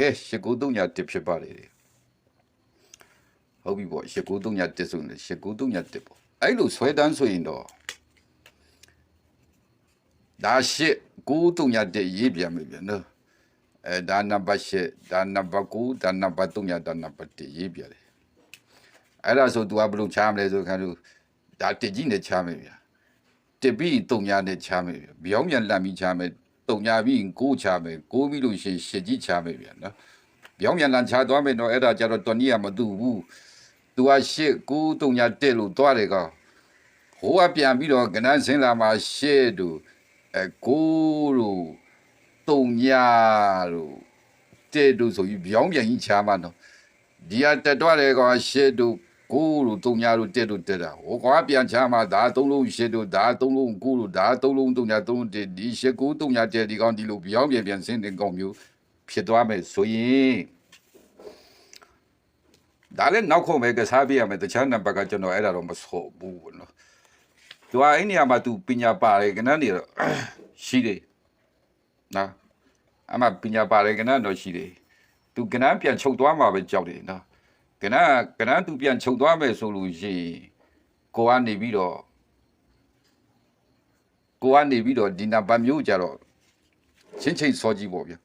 ကဲ8931ဖြစ်ပါလေဟုတ်ပြီပေါ့8931ဆိုရင်8931ပေါ့အဲ့လိုဆွဲတန်းဆိုရင်တော့ဒါရှစ်931ရေးပြန်ပြီဗျနော်အဲဒါနံပါတ်8ဒါနံပါတ်9ဒါနံပါတ်3ဒါနံပါတ်1ရေးပြန်တယ်အဲ့ဒါဆို तू ကဘယ်လိုချားမလဲဆိုခါလို့ဒါတစ်ကြီးနဲ့ချားမယ်ဗျာတစ်ပြီး3ညာနဲ့ချားမယ်ဗျာပြောင်းပြန်လန့်ပြီးချားမယ် 3ညာပြီး9ချားမယ်9ပြီးလို့ရှိရင်ရှစ်ကြီးချားမယ်ဗျာနော်ပြောင်းပြန်လန့်ချားသွားမယ်တော့အဲ့ဒါကြတော့တော်နီးရမတူဘူး तू ကရှစ်9 3ညာတက်လို့သွားတယ်ကောင်ဟိုကပြန်ပြီးတော့ကနန်းစင်းလာမှာရှစ်တို့အဲကိုတို့တုံညာတို့တဲ့တို့ဆိုပြီးပြောင်းပြန်ကြီးချားမှာနော်ဒီကတက်တော့တယ်ကောင်ရှစ်တို့ ကိုတို့တုံညာတို့တက်တို့တက်တာဟိုကောင်ကပြန်ချားမှာဒါသုံးလုံးရှစ်တို့ဒါသုံးလုံးကိုတို့ဒါသုံးလုံးတုံညာသုံးလုံးတက်ဒီရှစ်ကိုတုံညာတက်ဒီကောင်ဒီလိုပြောင်းပြန်ပြန်စင်းတဲ့ကောင်မျိုးဖြစ်သွားမယ်ဆိုရင်ဒါလည်းနောက်ခုံပဲကစားပြရမယ်တခြားနံပါတ်ကကျွန်တော်အဲ့ဒါတော့မဆိုဘူးဘောနော်သူကအဲ့နေရာမှာ तू ပညာပါတယ်ကနန်းနေတော့ရှိတယ်နော်အမပညာပါတယ်ကနန်းတော့ရှိတယ် तू ကနန်းပြန်ချုပ်သွားမှာပဲကြောက်တယ်နော် ကနန်းကနန်း तू ပြန်ချုပ်သွားမယ်ဆိုလို့ရှိရင်ကိုကနေပြီးတော့ကိုကနေပြီးတော့ဒီနာပါမျိုးကြတော့ချင်းချင်းစောကြီးပေါ့ဗျာ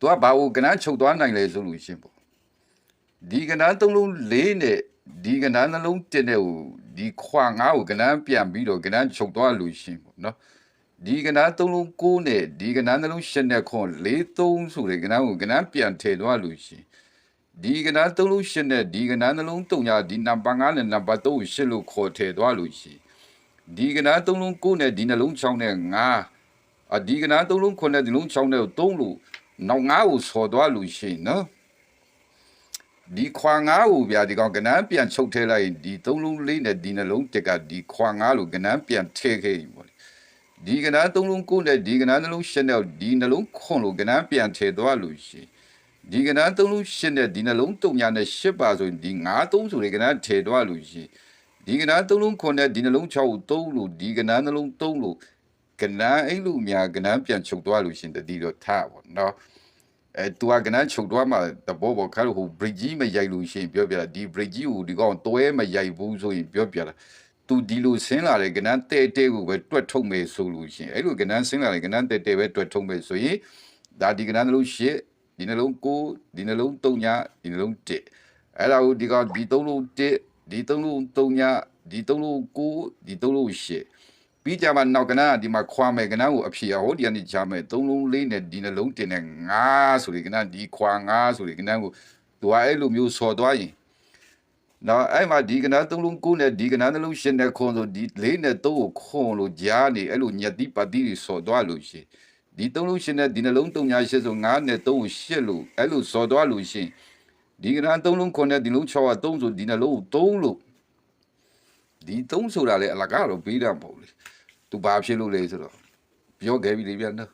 तू ကဘာကိုကနန်းချုပ်သွားနိုင်လဲဆိုလို့ရှိရင်ပေါ့ဒီကနန်းသုံးလုံးလေးနဲ့ဒီကနန်းနှလုံးတင်တဲ့ဟိုဒီခွာငါ့ကိုကနန်းပြန်ပြီးတော့ကနန်းချုပ်သွားလို့ရှိရင်ပေါ့နော်ဒီကနန်းသုံးလုံးကိုးနဲ့ဒီကနန်းနှလုံးရှစ်နဲ့ခွန်လေးသုံးဆိုတဲ့ကနန်းကိုကနန်းပြန်ထည့်သွားလို့ရှိရင် ဒီကနန်းသုံးလုံးရှစ်နဲ့ဒီကနန်းနှလုံးတုံညာဒီနံပါတ်9နဲ့နံပါတ်3ကိုရှစ်လို့ခေါ်ထည့်သွားလို့ရှိရင်ဒီကနန်းသုံးလုံးကိုးနဲ့ဒီနှလုံး6နဲ့9အဒီကနန်းသုံးလုံးခွန်နဲ့ဒီလုံး6နဲ့ကို3လို့နောက်9ကိုဆော်သွားလို့ရှိရင်နော်ဒီခွာငါးကိုဗျာဒီကောင်ကနန်းပြန်ချုပ်ထဲလိုက်ရင်ဒီသုံးလုံးလေးနဲ့ဒီနှလုံးတက်ကဒီခွာငါးလို့ကနန်းပြန်ထဲခဲ့ပြီပေါ့လေဒီကနန်းသုံးလုံးကိုနဲ့ဒီကနန်းနှလုံးရှစ်နဲ့ဒီနှလုံးခွန်လို့ကနန်းပြန်ထဲသွားလို့ရှိရင် ဒီကနန်းသုံးလုံးရှစ်နဲ့ဒီနှလုံးတုံညာနဲ့ရှစ်ပါဆိုရင်ဒီငါးသုံးဆိုတဲ့ကနန်းထဲသွားလို့ရှိရင်ဒီကနန်းသုံးလုံးခွန်နဲ့ဒီနှလုံး6ကိုသုံးလို့ဒီကနန်းနှလုံးသုံးလို့ကနန်းအဲ့လိုများကနန်းပြန်ချုပ်သွားလို့ရှိရင်တတိတော့ထားပါတော့အဲသူကကနန်းချုပ်သွားမှတဘောဘောခါလို့ဟို bridge ကြီးမရိုက်လို့ရှိရင်ပြောပြတာဒီ bridge ကြီးကိုဒီကောင်တွဲမရိုက်ဘူးဆိုရင်ပြောပြတာသူဒီလိုဆင်းလာတဲ့ကနန်းတဲတဲကိုပဲတွက်ထုတ်မယ်ဆိုလို့ရှိရင်အဲ့လိုကနန်းဆင်းလာတဲ့ကနန်းတဲတဲပဲတွက်ထုတ်မယ်ဆိုရင်ဒါဒီကနန်းနှလုံးရှစ် ဒီနှလုံးကိုဒီနှလုံးသုံးညဒီနှလုံးတစ်အဲ့ဒါကိုဒီကောင်ဒီသုံးလုံးတစ်ဒီသုံးလုံးသုံးညဒီသုံးလုံးကိုဒီသုံးလုံးရှစ်ပြီးကြမှာနောက်ကနန်းကဒီမှာခွာမယ်ကနန်းကိုအဖြေဟိုဒီကနေချမယ်သုံးလုံးလေးနဲ့ဒီနှလုံးတင်နဲ့ငါဆိုဒီကနန်းဒီခွာငါဆိုဒီကနန်းကိုသူကအဲ့လိုမျိုးဆော်သွားရင်နော်အဲ့မှာဒီကနန်းသုံးလုံးကိုနဲ့ဒီကနန်းနှလုံးရှင်းတဲ့ခွန်ဆိုဒီလေးနဲ့သုံးကိုခွန်လို့ကြားနေအဲ့လိုညက်တိပတ်တိတွေဆော်သွားလို့ရှိရင် ဒီသုံးလုံးရှင်းတဲ့ဒီနှလုံးသုံးညာရှစ်ဆိုငါနဲ့သုံးကိုရှစ်လို့အဲ့လိုဆော်သွားလို့ရှိရင်ဒီကနန်းသုံးလုံးခွန်နဲ့ဒီလုံး6က3ဆိုဒီနှလုံးကို3လို့ဒီ3ဆိုတာလေအလကားတော့ပြီးတာမဟုတ်လေသူဘာဖြစ်လို့လဲဆိုတော့ပြောခဲ့ပြီလေဗျာနော်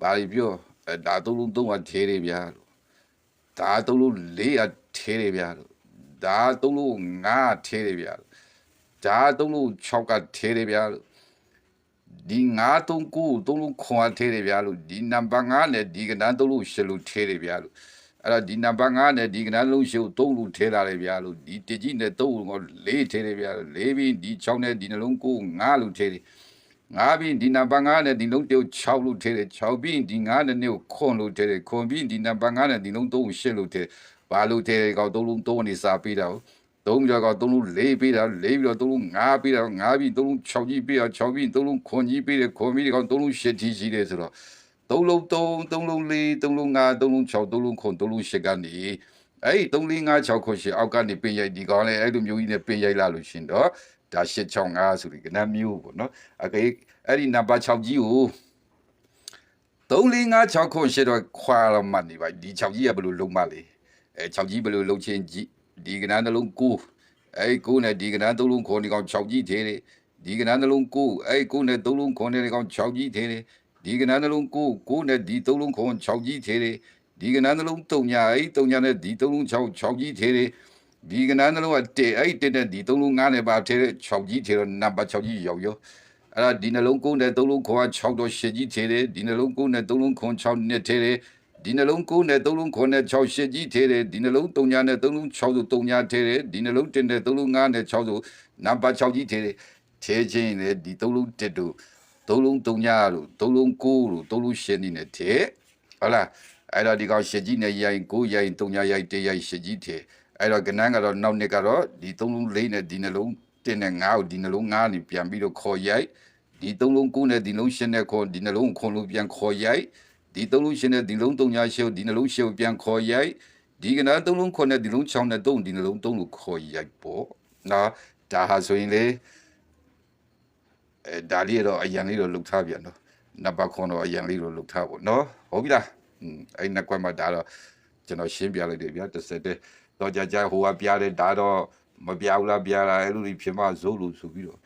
ဘာလို့ပြောအဲဒါသုံးလုံးသုံးကထဲတယ်ဗျာလို့ဒါသုံးလုံးလေးကထဲတယ်ဗျာလို့ဒါသုံးလုံးငါးထဲတယ်ဗျာလို့ဒါသုံးလုံး6ကထဲတယ်ဗျာလို့ ဒီငါးသုံးကိုသုံးလုံးခွန်ကထဲတယ်ဗျာလို့ဒီနံပါတ်9နဲ့ဒီကနန်းသုံးလုံးရှစ်လို့ထဲတယ်ဗျာလို့အဲ့တော့ဒီနံပါတ်9နဲ့ဒီကနန်းလုံးရှစ်ကို3လို့ထဲလာတယ်ဗျာလို့ဒီတကြီးနဲ့3ကို4ထဲတယ်ဗျာလို့4ပြီးဒီ6နဲ့ဒီနှလုံးကို9လို့ထဲတယ်ငါပြီးဒီနံပါတ်9နဲ့ဒီလုံးတုပ်6လို့ထဲတယ်6ပြီးဒီ9နဲ့ကိုခွန်လို့ထဲတယ်ခွန်ပြီးဒီနံပါတ်9နဲ့ဒီလုံး3ကို8လို့ထဲဘာလို့ထဲတယ်ကောက်3လုံး3နေစာပေးတာကို 3ပြီးတော့ကောက်3လုံး4ပေးတာ4ပြီးတော့3လုံး5ပေးတာ5ပြီး3လုံး6ကြီးပေးတာ6ပြီး3လုံးခွန်ကြီးပေးတယ်ခွန်ပြီးကောက်3လုံး8ကြီးရှိတယ်ဆိုတော့3လုံး3 3လုံး4 3လုံး5 3လုံး6 3လုံးခွန်3လုံး8ကနေအဲ့ဒီ3 4 5 6ခွန်8အောက်ကနေပင်ရိုက်ဒီကောင်းလဲအဲ့လိုမျိုးကြီးနဲ့ပင်ရိုက်လာလို့ရှင်တော့ဒါ865ဆိုပြီးကနမ်းမျိုးပေါ့နော်အကေအဲ့ဒီနံပါတ်6ကြီးကို3456ခွန်ရှစ်တော့ခွာတော့မှတ်နေပါဒီ6ကြီးကဘယ်လိုလုံးမလဲအဲ6ကြီးဘယ်လိုလုံးချင်းကြီး ဒီကနန်းနှလုံး9အဲ9နဲ့ဒီကနန်း3လုံးခွန်ဒီကောင်6ကြီးသေးတယ်ဒီကနန်းနှလုံး9အဲ9နဲ့3လုံးခွန်ဒီကောင်6ကြီးသေးတယ်ဒီကနန်းနှလုံး9 9နဲ့ဒီ3လုံးခွန်6ကြီးသေးတယ်ဒီကနန်းနှလုံး3ညာအဲ3ညာနဲ့ဒီ3လုံး6 6ကြီးသေးတယ်ဒီကနန်းနှလုံးကတေအဲ့တက်တဲ့ဒီသုံးလုံးငါးနဲ့ပါထဲ6ကြီးထဲတော့နံပါတ်6ကြီးရောက်ရောအဲ့ဒါဒီနှလုံးကုန်းနဲ့သုံးလုံးခွန်က6တော့8ကြီးထဲတယ်ဒီနှလုံးကုန်းနဲ့သုံးလုံးခွန်6နှစ်ထဲတယ် ဒီနှလုံး9နဲ့3လုံး9နဲ့6ရှစ်ကြီးထဲတယ်ဒီနှလုံး3ညာနဲ့3လုံး6ဆို3ညာထဲတယ်ဒီနှလုံး1နဲ့3လုံး9နဲ့6ဆိုနံပါတ်6ကြီးထဲတယ်ထဲချင်းလေဒီ3လုံး1တို့3လုံး3ညာတို့3လုံး9တို့3လုံး10နေနဲ့ထဲဟုတ်လားအဲ့တော့ဒီကောင်ရှစ်ကြီးနဲ့ရိုင်9ရိုင်3ညာရိုင်1ရိုင်ရှစ်ကြီးထဲအဲ့တော့ကနန်းကတော့နောက်နှစ်ကတော့ဒီ3လုံး4နဲ့ဒီနှလုံး1နဲ့9ကိုဒီနှလုံး9နေပြန်ပြီးတော့ခေါ်ရိုက်ဒီ3လုံး9နဲ့ဒီနှလုံး10နဲ့ခေါ်ဒီနှလုံးခွန်လို့ပြန်ခေါ်ရိုက် ဒီသုံးလုံးရှင်းတဲ့ဒီလုံးသုံးညာရှုပ်ဒီနှလုံးရှုပ်ပြန်ခေါ်ရိုက်ဒီကနာသုံးလုံးခွန်တဲ့ဒီလုံးချောင်းတဲ့သုံးဒီနှလုံးသုံးလို့ခေါ်ရိုက်ပေါ့နော်ဒါဟာဆိုရင်လေအဲဒါလေးတော့အရန်လေးတော့လှုပ်ထားပြန်တော့နံပါတ်ခွန်တော့အရန်လေးတော့လှုပ်ထားပေါ့နော်ဟုတ်ပြီလားอืมအဲ့နှစ်ကွက်မှာဒါတော့ကျွန်တော်ရှင်းပြလိုက်တယ်ဗျာတစ်စက်တည်းတော့ကြာကြာဟိုကပြတယ်ဒါတော့မပြဘူးလားပြလားအဲ့လိုကြီးဖြစ်မှဇိုးလို့ဆိုပြီးတော့